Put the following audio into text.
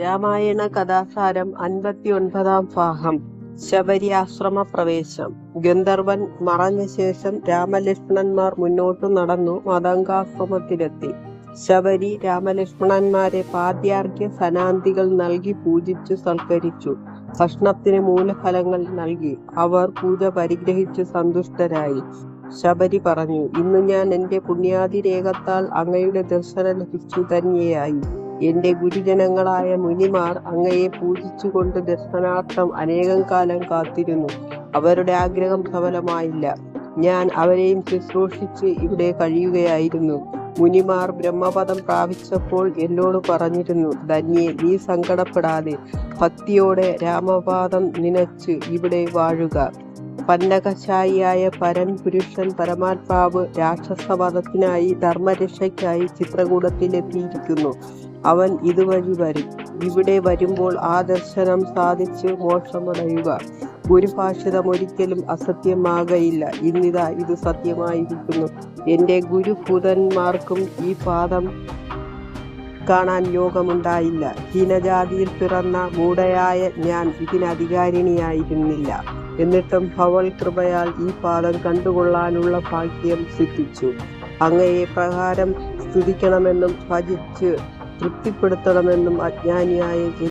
രാമായണ കഥാസാരം അൻപത്തി ഒൻപതാം ഭാഗം. ശബരിയാശ്രമ പ്രവേശം ഗന്ധർവൻ മറഞ്ഞ ശേഷം രാമലക്ഷ്മണന്മാർ മുന്നോട്ടു നടന്നു മതങ്കാശ്രമത്തിലെത്തി. ശബരി രാമലക്ഷ്മണന്മാരെ പാദ്യാർഘ്യ സനാന്തികൾ നൽകി പൂജിച്ചു സൽക്കരിച്ചു. ഭക്ഷണത്തിന് മൂലഫലങ്ങൾ നൽകി. അവർ പൂജ പരിഗ്രഹിച്ചു സന്തുഷ്ടരായി. ശബരി പറഞ്ഞു ഇന്ന് ഞാൻ എന്റെ പുണ്യാതിരേഖത്താൽ അങ്ങയുടെ ദർശനം ലഭിച്ചു തന്നെയായി. എന്റെ ഗുരുജനങ്ങളായ മുനിമാർ അങ്ങയെ പൂജിച്ചുകൊണ്ട് ദർശനാർത്ഥം അനേകം കാലം കാത്തിരുന്നു. അവരുടെ ആഗ്രഹം സഫലമായില്ല. ഞാൻ അവരെയും ശുശ്രൂഷിച്ച് ഇവിടെ കഴിയുകയായിരുന്നു. മുനിമാർ ബ്രഹ്മപദം പ്രാപിച്ചപ്പോൾ എന്നോട് പറഞ്ഞിരുന്നു ധന്യെ നീ സങ്കടപ്പെടാതെ ഭക്തിയോടെ രാമപാദം നിനച്ച് ഇവിടെ വാഴുക. പന്നകശായിയായ പരൻ പുരുഷൻ പരമാത്മാവ് രാക്ഷസവധത്തിനായി ധർമ്മരക്ഷയ്ക്കായി ചിത്രകൂടത്തിലെത്തിയിരിക്കുന്നു. അവൻ ഇതുവഴി വരും. ഇവിടെ വരുമ്പോൾ ആ ദർശനം സാധിച്ച് മോക്ഷമടയുക. ഗുരുഭാഷിതം ഒരിക്കലും അസത്യമാകയില്ല. ഇന്നിതാ ഇത് സത്യമായിരിക്കുന്നു. എന്റെ ഗുരുഭൂതന്മാർക്കും ഈ പാദം കാണാൻ യോഗമുണ്ടായില്ല. ഹീനജാതിയിൽ പിറന്ന മൂടയായ ഞാൻ ഇതിനധികാരിണിയായിരുന്നില്ല എന്നിട്ടും ഭവൽ കൃപയാൽ ഈ പാദം കണ്ടുകൊള്ളാനുള്ള ഭാഗ്യം സിദ്ധിച്ചു. അങ്ങയെ പ്രകാരം സ്തുതിക്കണമെന്നും ഭജിച്ച് തൃപ്തിപ്പെടുത്തണമെന്നും അജ്ഞാനിയായ